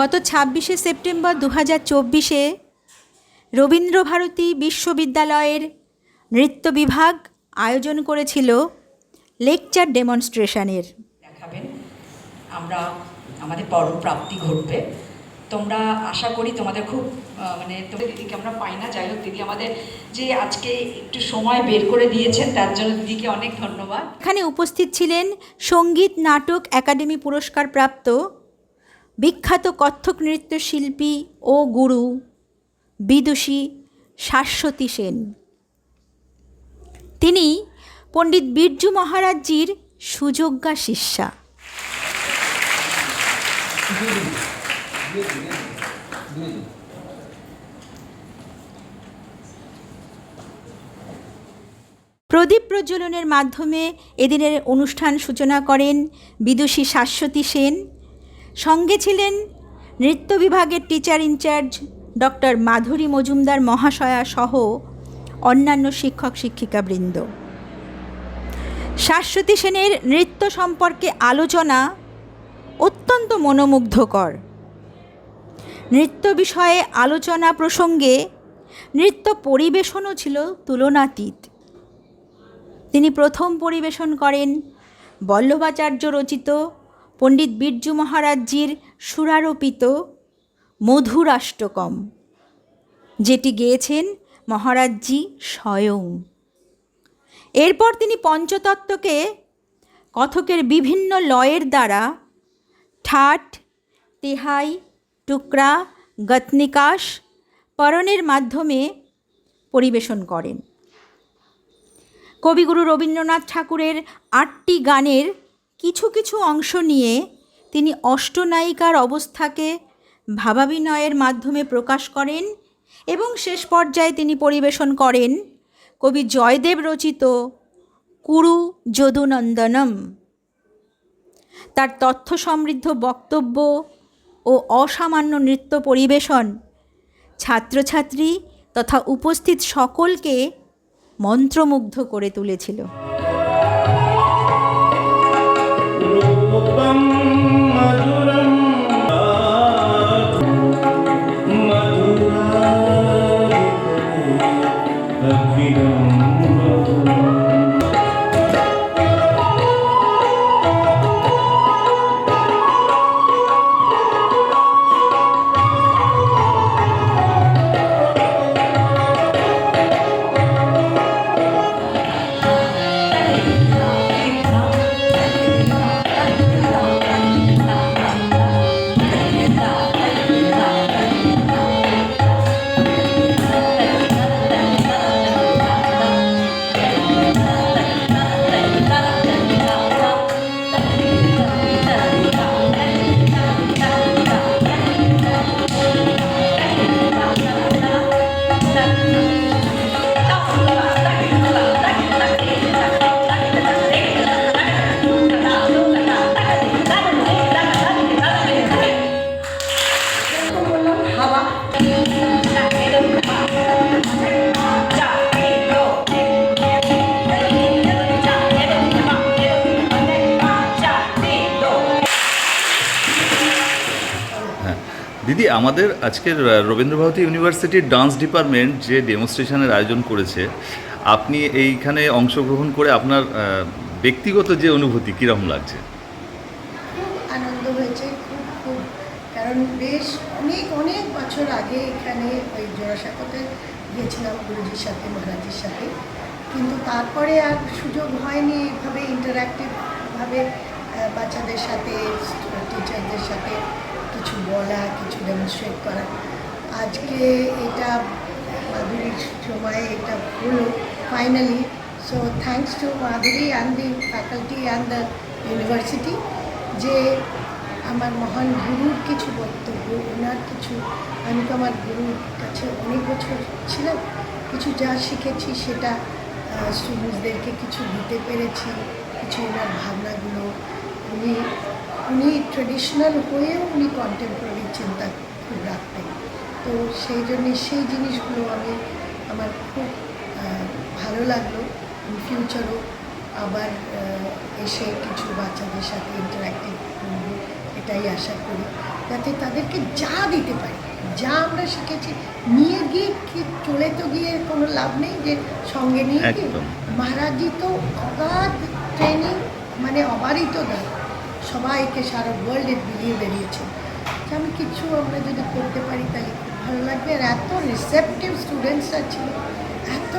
গত ছাব্বিশে সেপ্টেম্বর দু হাজার চব্বিশে রবীন্দ্রভারতী বিশ্ববিদ্যালয়ের নৃত্য বিভাগ আয়োজন করেছিল লেকচার ডেমনস্ট্রেশনের। দেখাবেন আমরা আমাদের পরম প্রাপ্তি ঘটবে। তোমরা আশা করি তোমাদের খুব মানে তোমাদের দিদিকে আমরা পাই না। যাই হোক দিদি আমাদের যে আজকে একটু সময় বের করে দিয়েছেন তার জন্য দিদিকে অনেক ধন্যবাদ। এখানে উপস্থিত ছিলেন সংগীত নাটক একাডেমি পুরস্কার প্রাপ্ত বিখ্যাত কত্থক নৃত্যশিল্পী ও গুরু বিদুষী শাশ্বতী সেন। তিনি পণ্ডিত বিরজু মহারাজজির সুযোগ্যা শিষ্যা। প্রদীপ প্রজ্বলনের মাধ্যমে এদিনের অনুষ্ঠান সূচনা করেন বিদুষী শাশ্বতী সেন। সঙ্গে ছিলেন নৃত্য বিভাগের teacher in charge doctor Madhuri Majumdar মহাশয়া সহ অন্যান্য শিক্ষক শিক্ষিকাবৃন্দ। শাশ্বতী সেনের নৃত্য সম্পর্কে আলোচনা অত্যন্ত মনোমুগ্ধকর। নৃত্য বিষয়ে আলোচনা প্রসঙ্গে নৃত্য পরিবেশনও ছিল তুলনাতীত। তিনি প্রথম পরিবেশন করেন বল্লভাচার্য রচিত পণ্ডিত বিরজু মহারাজজির সুরারোপিত মধুরাষ্টকম যেটি গেয়েছেন মহারাজজি স্বয়ং। এরপর তিনি পঞ্চতত্ত্বকে কথকের বিভিন্ন লয়ের দ্বারা ঠাট, তেহাই, টুকরা, গতনিকাশ পরনের মাধ্যমে পরিবেশন করেন। কবিগুরু রবীন্দ্রনাথ ঠাকুরের আটটি গানের কিছু কিছু অংশ নিয়ে তিনি অষ্টনায়িকার অবস্থাকে ভাবাভিনয়ের মাধ্যমে প্রকাশ করেন এবং শেষ পর্যায়ে তিনি পরিবেশন করেন কবি জয়দেব রচিত কুরু যদুনন্দনম। তার তথ্য সমৃদ্ধ বক্তব্য ও অসামান্য নৃত্য পরিবেশন ছাত্রছাত্রী তথা উপস্থিত সকলকে মন্ত্রমুগ্ধ করে তুলেছিল। দিদি, আমাদের আজকের রবীন্দ্রভারতী ইউনিভার্সিটির ডান্স ডিপার্টমেন্ট যে ডেমনস্ট্রেশনের আয়োজন করেছে, আপনি এইখানে অংশগ্রহণ করে আপনার ব্যক্তিগত যে অনুভূতি, কীরকম লাগছে? আনন্দ হয়েছে, খুব খুব। কারণ বেশ অনেক অনেক বছর আগে এখানে ওই জোড়াসাঁকোতে গিয়েছিলাম গুরুজির সাথে, মহারাজের সাথে। কিন্তু তারপরে আর সুযোগ হয়নি এইভাবে ইন্টারাক্টিভভাবে বাচ্চাদের সাথে টিচারদের সাথে। কিছু বলা কিছু ডেমনস্ট্রেট করা আজকে এটা মাধুরীর সময়ে এটা হলো finally so thanks to Madhuri and the faculty and the university যে আমার মহান গুরুর কিছু বক্তব্য, ওনার কিছু, আমি তো আমার গুরুর কাছে অনেক বছর ছিলাম কিছু যা শিখেছি সেটা স্টুডেন্টসদেরকে কিছু দিতে পেরেছি, কিছু ওনার ভাবনাগুলো, উনি উনি ট্রেডিশনাল হয়েও উনি কন্টেম্পোরারি চিন্তা খুব রাখতেন। তো সেই জন্যে সেই জিনিসগুলো আমি আমার খুব ভালো লাগল। ফিউচারও আবার এসে কিছু বাচ্চাদের সাথে ইন্টারাক্টিভ করব এটাই আশা করি। যাতে তাদেরকে যা দিতে পারি যা আমরা শিখেছি নিয়ে গিয়ে কি চলে তো গিয়ে কোনো লাভ নেই যে সঙ্গে নিয়ে গিয়ে। মহারাজজি তো অগাধ ট্রেনিং মানে অবারিত দেয় সবাইকে সারা ওয়ার্ল্ডে বিলিয়ে বেরিয়েছে। যে আমি কিছু আমরা যদি করতে পারি তাহলে খুব ভালো লাগবে। আর এত রিসেপটিভ স্টুডেন্টসরা ছিল এত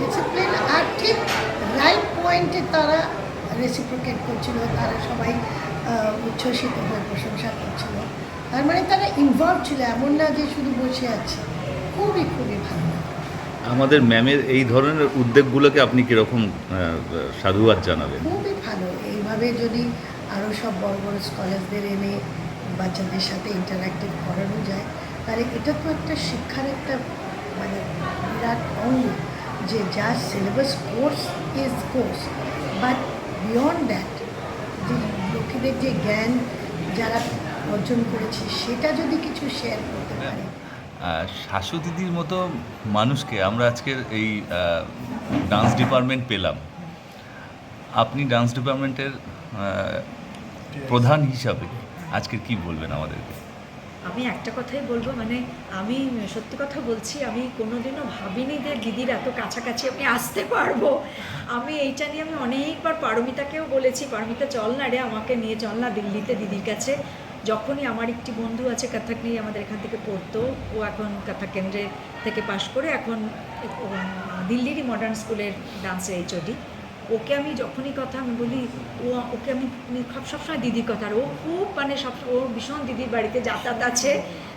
ডিসিপ্লিন আর ঠিক রাইট পয়েন্টে তারা রেসিপ্রোকেট করছিল তারা সবাই উচ্ছ্বসিত হয়ে প্রশংসা করছিল। তার মানে তারা ইনভলভ ছিল এমন না যে শুধু বসে আছে। খুবই খুবই ভালো আমাদের ম্যামের এই ধরনের উদ্যোগগুলোকে আপনি কীরকম সাধুবাদ জানাবেন? খুবই ভালো। এইভাবে যদি আরও সব বড় বড় স্কলারদের এনে বাচ্চাদের সাথে ইন্টারাক্টিভ করানো যায়। তাহলে এটা তো একটা শিক্ষার একটা মানে বিরাট অঙ্গ যে যার syllabus course is course but beyond that যে লোকেদের যে জ্ঞান যারা অর্জন করেছে, সেটা যদি কিছু শেয়ার করতে পারে। শাশু দিদির মতো মানুষকে আমরা আজকের এই ডান্স ডিপার্টমেন্ট পেলাম। আপনি ডান্স ডিপার্টমেন্টের প্রধান হিসাবে আজকে কি বলবেন আমাদেরকে? আমি একটা কথাই বলব মানে আমি সত্যি কথা বলছি, আমি কোনোদিনও ভাবিনি যে দিদির এত কাছাকাছি আমি আসতে পারব। আমি এইটা নিয়ে আমি অনেকবার পারমিতাকেও বলেছি, পারমিতা চল না রে আমাকে নিয়ে, চল না দিল্লিতে দিদির কাছে। যখনই আমার একটি বন্ধু আছে কথক নিয়ে আমাদের এখান থেকে পড়তো, ও এখন কথক কেন্দ্রে থেকে পাশ করে এখন দিল্লিরই মডার্ন স্কুলের ডান্সের এইচওডি ওকে আমি যখনই কথা আমি বলি ও ওকে আমি সব সবসময় দিদির কথা। আর ও খুব মানে সব ও ভীষণ দিদির বাড়িতে যাতায়াত আছে।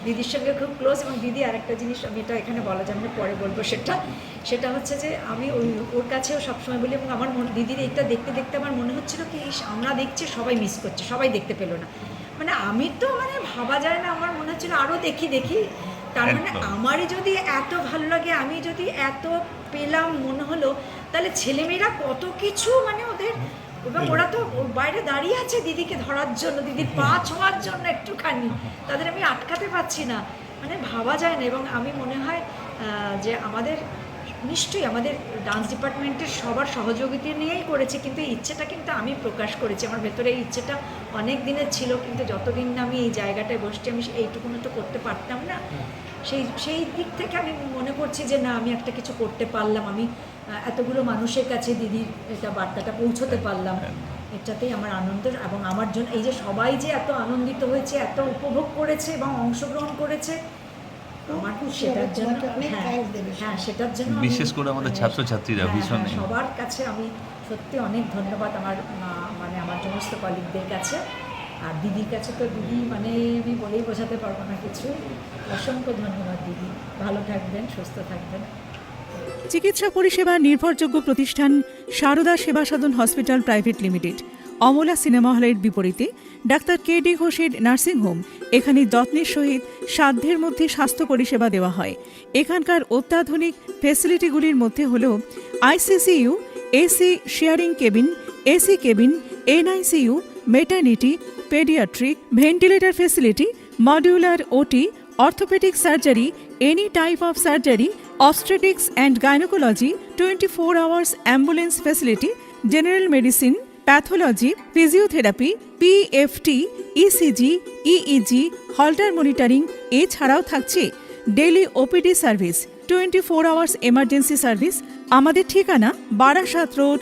দিদির সঙ্গে খুব ক্লোজ এবং দিদি আরেকটা জিনিস আমি এটা এখানে বলা যাবে না পরে বলব সেটা। সেটা হচ্ছে যে আমি ওই ওর কাছেও সবসময় বলি এবং আমার মন দিদির এটা দেখতে দেখতে আমার মনে হচ্ছিল কি আমরা দেখছি সবাই মিস করছে সবাই দেখতে পেল না। মানে আমি তো মানে ভাবা যায় না আমার মনে হচ্ছিল আরও দেখি দেখি। তার মানে আমারই যদি এত ভালো লাগে আমি যদি এত পেলাম মনে হলো তাহলে ছেলেমেয়েরা কত কিছু মানে ওদের এবং ওরা তো বাইরে দাঁড়িয়ে আছে দিদিকে ধরার জন্য দিদির পা ছোঁয়ার জন্য একটুখানি। তাদের আমি আটকাতে পারছি না। মানে ভাবা যায় না এবং আমি মনে হয় যে আমাদের নিশ্চয়ই আমাদের ডান্স ডিপার্টমেন্টের সবার সহযোগিতা নিয়েই করেছে কিন্তু এই ইচ্ছেটা কিন্তু আমি প্রকাশ করেছি। আমার ভেতরে এই ইচ্ছেটা অনেক দিনের ছিল কিন্তু যতদিন না আমি এই জায়গাটায় বসছি আমি এইটুকুনো তো করতে পারতাম না। সেই সেই দিক থেকে আমি মনে করছি যে না আমি একটা কিছু করতে পারলাম। আমি এতগুলো মানুষের কাছে দিদির এটা বার্তাটা পৌঁছতে পারলাম। এটাতেই আমার আনন্দ এবং আমার জন্য এই যে সবাই যে এত আনন্দিত হয়েছে এত উপভোগ করেছে এবং অংশগ্রহণ করেছে আমার সেটার জন্য হ্যাঁ। হ্যাঁ সেটার জন্য বিশেষ করে আমাদের হ্যাঁ, ছাত্রছাত্রীরা হ্যাঁ, ভীষণ হ্যাঁ, সবার কাছে আমি সত্যি অনেক ধন্যবাদ আমার আহ, মানে আমার সমস্ত কলিগদের কাছে। আর দিদির কাছে তো দিদি মানে আমি বলেই বোঝাতে পারব না কিছু। অসংখ্য ধন্যবাদ দিদি। ভালো থাকবেন, সুস্থ থাকবেন। চিকিৎসা পরিষেবা নির্ভরযোগ্য প্রতিষ্ঠান Sarada Seva Sadan hospital private limited. Amala cinema হলের বিপরীতে ডাক্তার কে ডি ঘোষের নার্সিংহোম এখানে যত্নের সহিত সাধ্যের মধ্যে স্বাস্থ্য পরিষেবা দেওয়া হয়। এখানকার অত্যাধুনিক ফেসিলিটিগুলির মধ্যে হল ICCU AC sharing cabin AC cabin NICU maternity paediatric ventilator facility, modular OT, orthopaedic surgery, any type of surgery obstetrics and gynecology 24 hours ambulance facility, general medicine, pathology, physiotherapy PFT ECG EEG Holter monitoring এছাড়াও থাকছে। Daily OPD service twenty four hours emergency service, আমাদের ঠিকানা Barasat road